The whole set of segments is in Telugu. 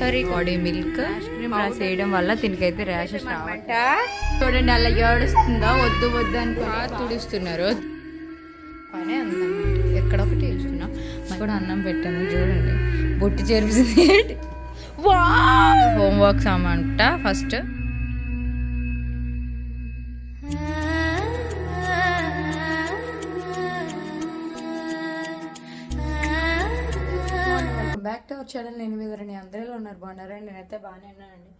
కర్రీ బాడీ మిల్క్ రాసేయడం వల్ల దీనికైతే ర్యాషెస్ రావట చూడండి అలా ఏడుస్తుందా? వద్దు వద్దు అని తుడుస్తున్నారు. పనే ఉందన్నమాట ఎక్కడ ఒకటి వేస్తున్నాం కూడా అన్నం పెట్టాను చూడండి. బొట్టి చేరుపుతుంది హోంవర్క్స్ అమ్మంట ఫస్ట్ వెల్కమ్ ఛానల్ నేను మీదరని అందరిలో ఉన్నారు. బాగున్నారండి నేనైతే బాగానే ఉన్నానండి.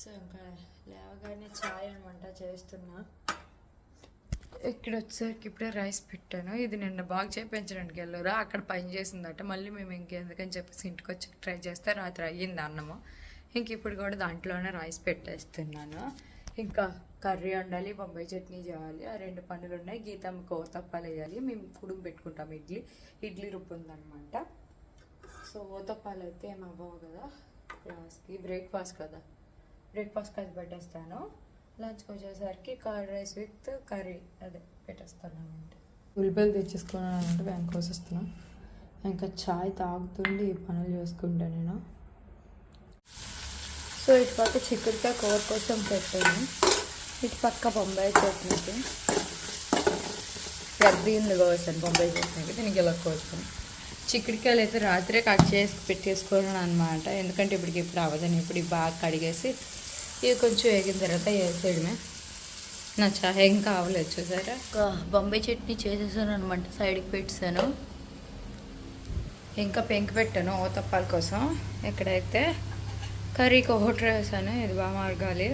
సో ఇంకా లేవగానే ఛాయ్ అనమాట చేస్తున్నా. ఇక్కడ వచ్చేసరికి ఇప్పుడే రైస్ పెట్టాను. ఇది నిన్న బాగా చేపించడానికి వెళ్ళారు అక్కడ పని చేసిందట. మళ్ళీ మేము ఇంకెందుకని చెప్పేసి ఇంటికి వచ్చి ట్రై చేస్తే రాత్రి అయ్యింది అన్నము. ఇంక ఇప్పుడు కూడా దాంట్లోనే రైస్ పెట్టేస్తున్నాను. ఇంకా కర్రీ వండాలి బొంబాయి చట్నీ చేయాలి. ఆ రెండు పనులు ఉన్నాయి గీతమ్మ కోతప్పాలు వేయాలి. మేము కుడుము పెట్టుకుంటాం ఇడ్లీ. ఇడ్లీ రుబ్బు ఉందన్నమాట సో ఓతప్పాలు అయితే ఏం అవ్వవు కదా. క్లాస్కి బ్రేక్ఫాస్ట్ కదా. బ్రేక్ఫాస్ట్కి అది పెట్టేస్తాను. లంచ్కి వచ్చేసరికి కర్డ్ రైస్ విత్ కర్రీ అదే పెట్టేస్తాను అనమాట. ఉల్లిపాయలు తెచ్చేసుకున్నాను అంటే బ్యాంక్ వస్తున్నాను ఇంకా చాయ్ తాగుతుండి ఈ పనులు చేసుకుంటా నేను. సో ఇటు పక్క చిక్కుడుకాయ కూర కోసం పెట్టాను. ఇటు పక్క బొంబాయి చట్నీకి. పెద్ద ఉంది కోసాను బొంబాయి చట్నీకి దీనికి ఇలా కోసాను చిక్కుడుకాయలు అయితే రాత్రే కట్ చేసి పెట్టేసుకోవాలని అనమాట ఎందుకంటే ఇప్పటికి ఇప్పుడు అవ్వదని ఇప్పుడు బాగా కడిగేసి ఇవి కొంచెం వేగిన తర్వాత వేసేయడమే. నా చాయ్ ఏం కావలేదు చూసారా బొంబాయి చట్నీ చేసేసాను అనమాట సైడ్కి పెట్టాను ఇంకా పెంకు పెట్టాను ఓతప్పాల కోసం. ఇక్కడైతే కర్రీకి ఒకటి వేసాను ఇది బాగా మరగాలి.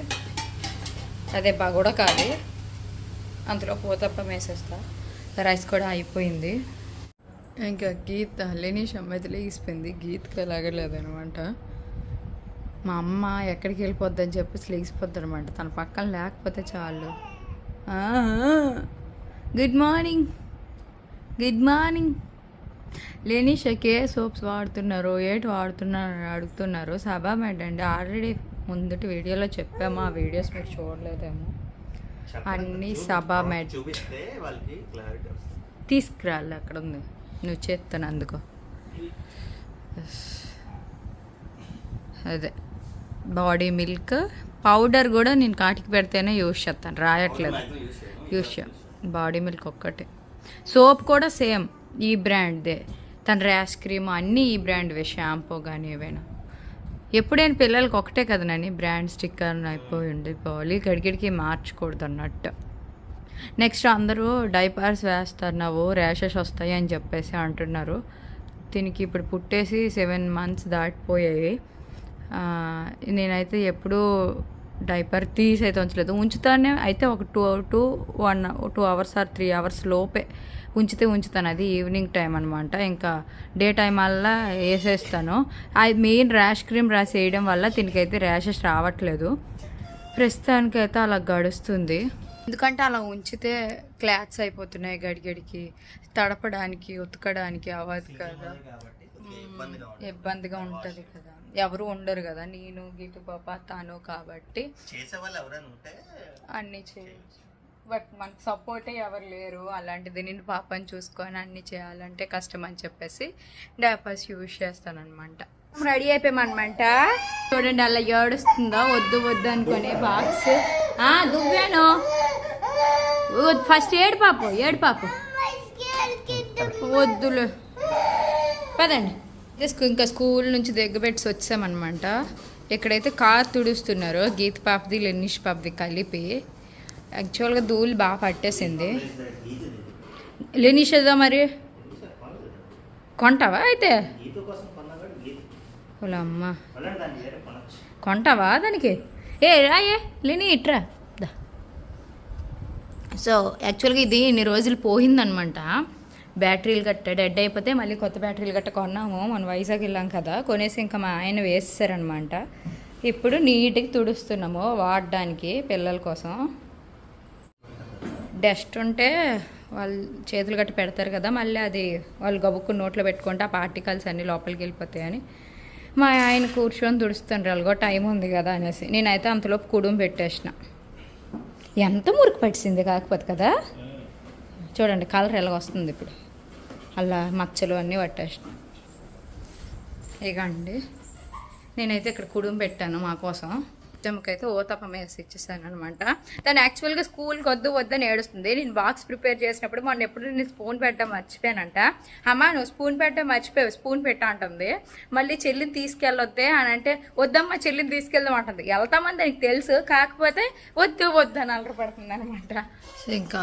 అదే బాగా ఉడకాలి అందులో పోతప్పం వేసేస్తా. రైస్ కూడా అయిపోయింది. ఇంకా గీత్ లేని అయితే లేగిపోయింది గీత్కి ఎలాగలేదు అనమాట మా అమ్మ ఎక్కడికి వెళ్ళిపోద్దని చెప్పేసి లేచిపోద్ది అనమాట తన పక్కన లేకపోతే చాలు. గుడ్ మార్నింగ్ గుడ్ మార్నింగ్ లేనీషకి ఏ సోప్స్ వాడుతున్నారు ఏటి వాడుతున్నారు అడుగుతున్నారు సభా మేడ్ అండి ఆల్రెడీ ముందటి వీడియోలో చెప్పాము. ఆ వీడియోస్ మీరు చూడలేదేమో. అన్నీ సభా మెడ్ తీసుకురాలి అక్కడ ఉంది. నువ్వు చేస్తాను అందుకో. అదే. బాడీ మిల్క్ పౌడర్ కూడా నేను కాటికి పెడితేనే యూజ్ చేస్తాను రాయట్లేదు. యూజ్ చే బాడీ మిల్క్ ఒక్కటే. సోప్ కూడా సేమ్ ఈ బ్రాండ్దే. తన ర్యాష్ క్రీమ్ అన్నీ ఈ బ్రాండ్వే షాంపూ కానీ ఏవైనా. ఎప్పుడైనా పిల్లలకి ఒకటే కదా నాని బ్రాండ్ స్టిక్కర్ అయిపోయి ఉండిపోవాలి గడిగడికి మార్చకూడదు అన్నట్టు. నెక్స్ట్ అందరూ డైపర్స్ వేస్తున్నావు ర్యాషెస్ వస్తాయి అని చెప్పేసి అంటున్నారు. దీనికి ఇప్పుడు పుట్టేసి సెవెన్ మంత్స్ దాటిపోయాయి. నేనైతే ఎప్పుడూ డైపర్ తీసి అయితే ఉంచలేదు. ఉంచుతానే అయితే ఒక two two one two hours or three hours లోపే ఉంచితే ఉంచుతాను. అది ఈవినింగ్ టైం అనమాట ఇంకా డే టైం వల్ల వేసేస్తాను. అది మెయిన్ ర్యాష్ క్రీమ్ రాసి వేయడం వల్ల దీనికైతే ర్యాషెస్ రావట్లేదు. ప్రస్తుతానికైతే అలా గడుస్తుంది. ఎందుకంటే అలా ఉంచితే క్లాత్స్ అయిపోతున్నాయి గడిగడికి తడపడానికి ఉతకడానికి అవ్వదు కదా. ఇబ్బందిగా ఉంటుంది. కదా. ఎవరు ఉండరు కదా. నేను గీటు పాప తను కాబట్టి. అన్నీ చేయొచ్చు. బట్ మనకు సపోర్టే ఎవరు లేరు. అలాంటిది నేను పాపని చూసుకొని అన్నీ చేయాలంటే కష్టం అని చెప్పేసి డైపర్స్ యూజ్ చేస్తానన్నమాట. రెడీ అయిపోయామన్నమాట. చూడండి అలా ఏడుస్తుందా? వద్దు వద్దు అనుకునే బాక్స్ దువ్వాను ఫస్ట్ ఏడు పాప ఏడు పాప వద్దులే. పదండి. తీసుకు ఇంకా స్కూల్ నుంచి దగ్గబెట్టి వచ్చామన్నమాట. ఇక్కడైతే కార్ తుడుస్తున్నారు గీత పాపది లెన్నిష్ పాపది కలిపి యాక్చువల్గా ధూళి బాగా పట్టేసింది. లెనిషదా మరి? కొంటావా అయితే? గీత అమ్మ. కొంటావా దానికి? ఏ రాయే లేని ఇట్రా. సో యాక్చువల్గా ఇది ఇన్ని రోజులు పోయిందనమాట. బ్యాటరీలు గట్ట డెడ్ అయిపోతే మళ్ళీ కొత్త బ్యాటరీలు గట్ట కొన్నాము. మనం వైజాగ్ వెళ్ళాం కదా కొనేసి ఇంకా మా ఆయన వేసేసారనమాట. ఇప్పుడు నీట్గా తుడుస్తున్నాము వాడడానికి పిల్లల కోసం. డస్ట్ ఉంటే వాళ్ళు చేతులు గట్ట పెడతారు కదా మళ్ళీ అది వాళ్ళు గబుక్కు నోట్లో పెట్టుకుంటే ఆ పార్టికల్స్ అన్నీ లోపలికి వెళ్ళిపోతాయని. మా ఆయన కూర్చొని తుడుస్తుండ్రు అలాగో టైం ఉంది కదా అనేసి. నేనైతే అంతలోపు కుడుం పెట్టేసిన. ఎంత మురికి పట్టింది కాకపోతే కదా? చూడండి కలర్ ఎలా వస్తుంది ఇప్పుడు. అలా మచ్చలు అన్నీ పట్టేస్తాం ఇక అండి నేనైతే ఇక్కడ కుడుం పెట్టాను మా కోసం. అయితే ఓతప్పం వేసి ఇచ్చేసాను అనమాట తను యాక్చువల్గా స్కూల్కి వద్దు వద్దని ఏడుస్తుంది. నేను బాక్స్ ప్రిపేర్ చేసినప్పుడు మొన్న ఎప్పుడు నేను స్పూన్ పెట్టడం మర్చిపోయానంట. అమ్మ నువ్వు స్పూన్ పెట్టడం మర్చిపోయావు. స్పూన్ పెట్టా అంటుంది. మళ్ళీ చెల్లిని తీసుకెళ్ళొద్దే అని అంటే వద్దమ్మా చెల్లిని తీసుకెళ్దాం అంటుంది. వెళ్తామని దానికి తెలుసు. కాకపోతే వద్దు వద్దు అని అలర పడుతుంది అనమాట ఇంకా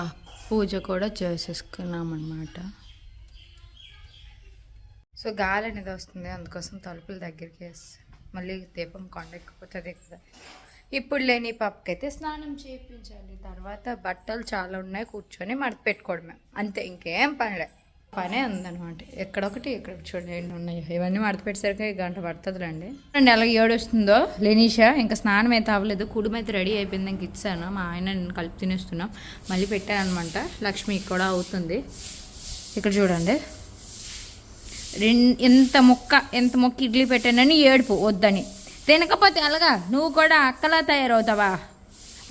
పూజ కూడా చేసేసుకున్నాం అనమాట సో గాలి అనేది వస్తుంది. అందుకోసం తలుపుల దగ్గరికి వేసి మళ్ళీ దీపం కొండెక్కిపోతుంది కదా. ఇప్పుడు లేని పప్పుకైతే స్నానం చేయించాలి. తర్వాత బట్టలు చాలా ఉన్నాయి కూర్చొని మడత పెట్టుకోవడమే. అంతే ఇంకేం పనిలే. పనే ఉందన్నమాట. ఎక్కడొకటి ఇక్కడ చూడండి ఎన్ని ఉన్నాయి. ఇవన్నీ మడత పెట్టేసరికి గంట పడుతుందిలేండి. అండి ఎలా ఏడు వస్తుందో లెనీషా ఇంకా స్నానం అయితే అవ్వలేదు. కుడుము అయితే రెడీ అయిపోయింది ఇంక ఇచ్చాను. మా ఆయన నేను కలిపి తినేస్తున్నాం. మళ్ళీ పెట్టాను అనమాట కూడా అవుతుంది. ఇక్కడ చూడండి. రెండు ఎంత మొక్క ఎంత మొక్క ఇడ్లీ పెట్టానని ఏడుపు వద్దని. తినకపోతే అలాగా నువ్వు కూడా అక్కలా తయారవుతావా?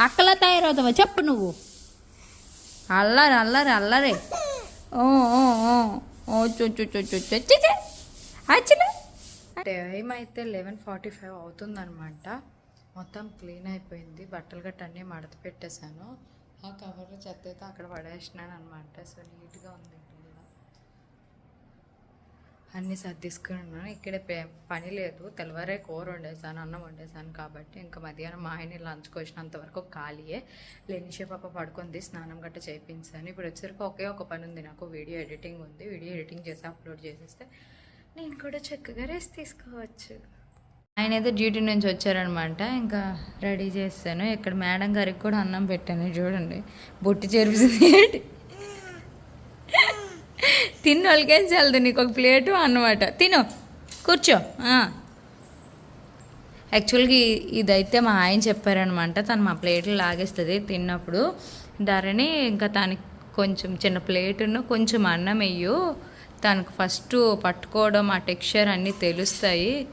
అక్కలా తయారవుతావా? చెప్పు నువ్వు. అల్లరి అల్లరి అల్లరి. ఓ ఓ ఓ ఓ టైం అయితే లెవెన్ ఫార్టీ ఫైవ్ అవుతుందన్నమాట. మొత్తం క్లీన్ అయిపోయింది. బట్టలు గట్ట అన్నీ మడత పెట్టేశాను. ఆ కవర్లో చెత్త అయితే అక్కడ పడేసినాను అనమాట సో నీట్గా ఉంది. అన్నీ సర్దేసుకుని ఇక్కడ పే- పని లేదు. తెల్లవారే కూర వండేసాను అన్నం వండేసాను కాబట్టి ఇంకా మధ్యాహ్నం మా ఆయన లంచ్కి వచ్చినంత వరకు ఖాళీయే. లేనిషే పాప పడుకుంది స్నానం గట్ట చేయించాను ఇప్పుడు వచ్చేసరికి ఒకే ఒక పని ఉంది నాకు వీడియో ఎడిటింగ్ ఉంది. వీడియో ఎడిటింగ్ చేసి అప్లోడ్ చేసేస్తే నేను కూడా చక్కగా రెస్ట్ తీసుకోవచ్చు. ఆయన అయితే డ్యూటీ నుంచి వచ్చారనమాట. ఇంకా రెడీ చేస్తాను. ఇక్కడ మేడం గారికి కూడా అన్నం పెట్టాను చూడండి. బొట్టి చేర్పించింది ఏంటి? తిన్నోళ్ళకే వాళ్ళకేం చల్లదు నీకు ఒక ప్లేటు అన్నమాట. తిను. కూర్చో. యాక్చువల్గా ఇదైతే మా ఆయన చెప్పారనమాట తను మా ప్లేట్లు లాగేస్తుంది తిన్నప్పుడు. ధరని ఇంకా తనకి కొంచెం చిన్న ప్లేటును కొంచెం అన్నం వెయ్యు తనకు ఫస్ట్ పట్టుకోవడం ఆ టెక్స్చర్ అన్నీ తెలుస్తాయి.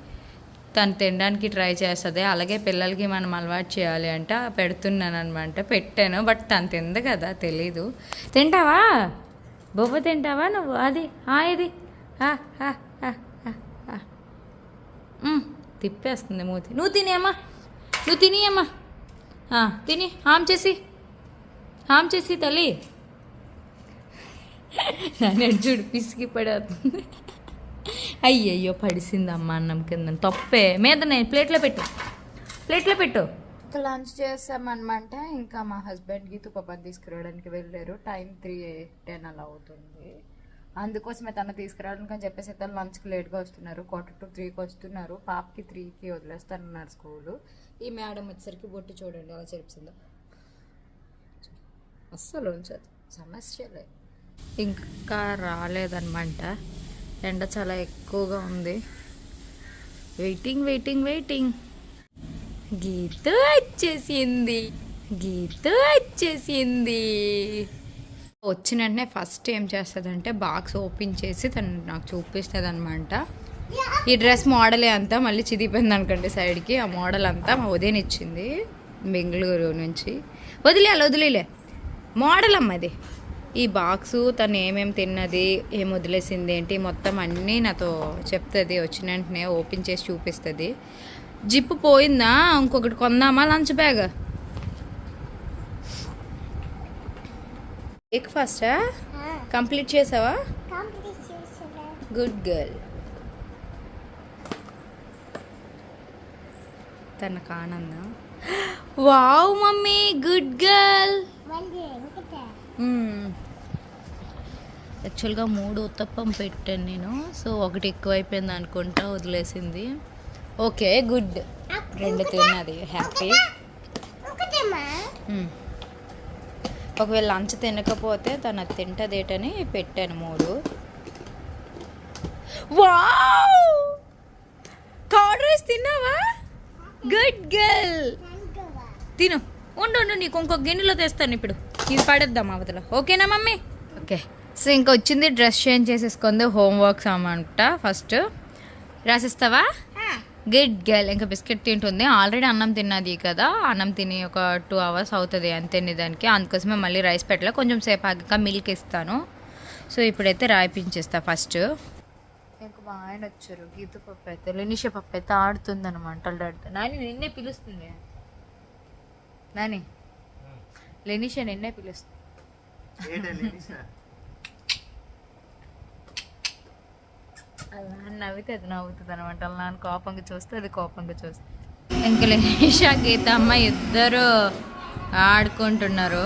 తను తినడానికి ట్రై చేస్తుంది. అలాగే పిల్లలకి మనం అలవాటు చేయాలి అంటే. పెడుతున్నాను అనమాట పెట్టాను. బట్ తను తింది కదా తెలీదు. తింటావా? బొవ్వ తింటావా నువ్వు? అది ఆ ఇది. ఆ, తిప్పేస్తుంది మూతి. నువ్వు తినేమ్మా నువ్వు తినియమ్మా తిని హామ్ చేసి. హామ్ చేసి తల్లి. నన్ను చూడు పిసికి పడేస్తుంది. అయ్యయ్యో పడిసిందమ్మా అన్నం కింద. తప్పే. మీద నేను ప్లేట్లో పెట్టు. ప్లేట్లో పెట్టు. ఒక లంచ్ చేసామనమాట ఇంకా మా హస్బెండ్కి తుప్పపని తీసుకురావడానికి వెళ్ళారు. టైం త్రీ టెన్ అలా అవుతుంది. అందుకోసమే తను తీసుకురావడానికి అని చెప్పేసి తను లంచ్కి లేట్గా వస్తున్నారు. క్వార్టర్ టు త్రీకి వస్తున్నారు. పాపకి త్రీకి వదిలేస్తానన్నారు స్కూలు. ఈ మేడం వచ్చేసరికి బొట్టు చూడండి అలా చెరిపిందో అస్సలు ఉంచదు. సమస్యలే. ఇంకా రాలేదనమాట. ఎండ చాలా ఎక్కువగా ఉంది. Waiting waiting waiting. గీత వచ్చేసింది. గీత వచ్చేసింది. వచ్చిన వెంటనే ఫస్ట్ ఏం చేస్తుందంటే బాక్స్ ఓపెన్ చేసి తను నాకు చూపిస్తుంది అనమాట ఈ డ్రెస్ మోడలే అంతా మళ్ళీ చిదిపోయింది అనుకోండి సైడ్కి. ఆ మోడల్ అంతా మా ఉదయం ఇచ్చింది బెంగళూరు నుంచి. వదిలేయాలి వదిలేలే. మోడల్ అమ్మది ఈ బాక్సు తను ఏమేమి తిన్నది ఏం వదిలేసింది ఏంటి మొత్తం అన్నీ నాతో చెప్తుంది. వచ్చిన వెంటనే ఓపెన్ చేసి చూపిస్తుంది. జిప్పు పోయిందా? ఇంకొకటి కొందామా? Lunch bag? బ్రేక్ఫాస్టా కంప్లీట్ చేసావా? గుడ్ గర్ల్ తనకు ఆనందం. వావ్ మమ్మీ గుడ్ గర్ల్ యాక్చువల్గా మూడు ఉత్తప్పం పెట్టాను నేను. సో ఒకటి ఎక్కువైపోయింది అనుకుంటా వదిలేసింది. Okay good. రెండు తిన్నది హ్యాపీ. ఒకవేళ లంచ్ తినకపోతే తను అది తింటదేటని పెట్టాను మూడు. వావ్! కర్డ్ రైస్ తిన్నావా? Good girl. తిను. ఉండు ఉండు నీకు ఇంకొక గిన్నెలో తెస్తాను ఇప్పుడు. ఇది పడేద్దాం అవతల. ఓకేనా మమ్మీ? ఓకే. సో ఇంకా వచ్చింది డ్రెస్ చేంజ్ చేసేసుకుంది హోంవర్క్స్ అన్నమాట ఫస్ట్. రాసిస్తావా? గుడ్ గర్ల్ ఇంకా బిస్కెట్ తింటుంది. ఆల్రెడీ అన్నం తిన్నది కదా. అన్నం తిని ఒక టూ అవర్స్ అవుతుంది అంతే దానికి అందుకోసమే మళ్ళీ రైస్ పెట్టలే. కొంచెం సేపు ఆగాక మిల్క్ ఇస్తాను. సో ఇప్పుడైతే రాయిపించేస్తా ఫస్ట్ ఇంకా మా ఆయన వచ్చారు. గీత పప్పు అయితే లెనిష పప్పు అయితే ఆడుతుంది అనమాట ఆడుతా నాని నిన్నే పిలుస్తుంది. నాని లెనిష నిన్నే పిలుస్తుంది. అలా నవ్వితే అది నవ్వుతుంది అనమాట అలా నాన్న కోపంగా చూస్తే అది కోపంగా చూస్తే ఇంకా లేష గీత అమ్మ ఇద్దరు ఆడుకుంటున్నారు.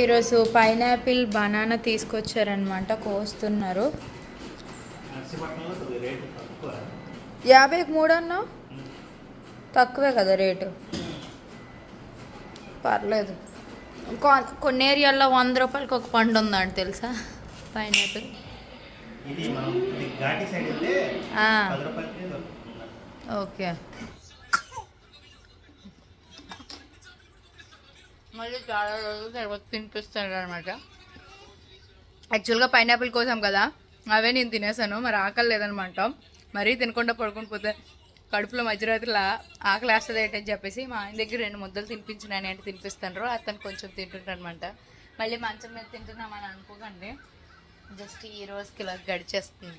ఈరోజు పైనాపిల్ బనానా తీసుకొచ్చారనమాట కోస్తున్నారు. యాభైకి మూడు అన్నా తక్కువే కదా రేటు. పర్లేదు. కొన్ని ఏరియాల్లో వంద రూపాయలకి ఒక పండు ఉందంట తెలుసా? పైనాపిల్. ఓకే. మళ్ళీ చాలా రోజులు తర్వాత తినిపిస్తాడు అనమాట యాక్చువల్గా పైనాపిల్ కోసం కదా అవే నేను తినేసాను మరి ఆకలి లేదనమాట మరీ తినకుండా పడుకుని పోతే కడుపులో మధ్యరాత్రిలా ఆకలి వేస్తుంది ఏంటని చెప్పేసి మా ఆయన దగ్గర రెండు ముద్దలు తినిపించినాయని అంటే తినిపిస్తాను అతను కొంచెం తింటుంటానమాట మళ్ళీ మంచం మీద తింటున్నామని అనుకోకండి. జస్ట్ ఈ రోజుకి ఇలా గడిచేస్తుంది.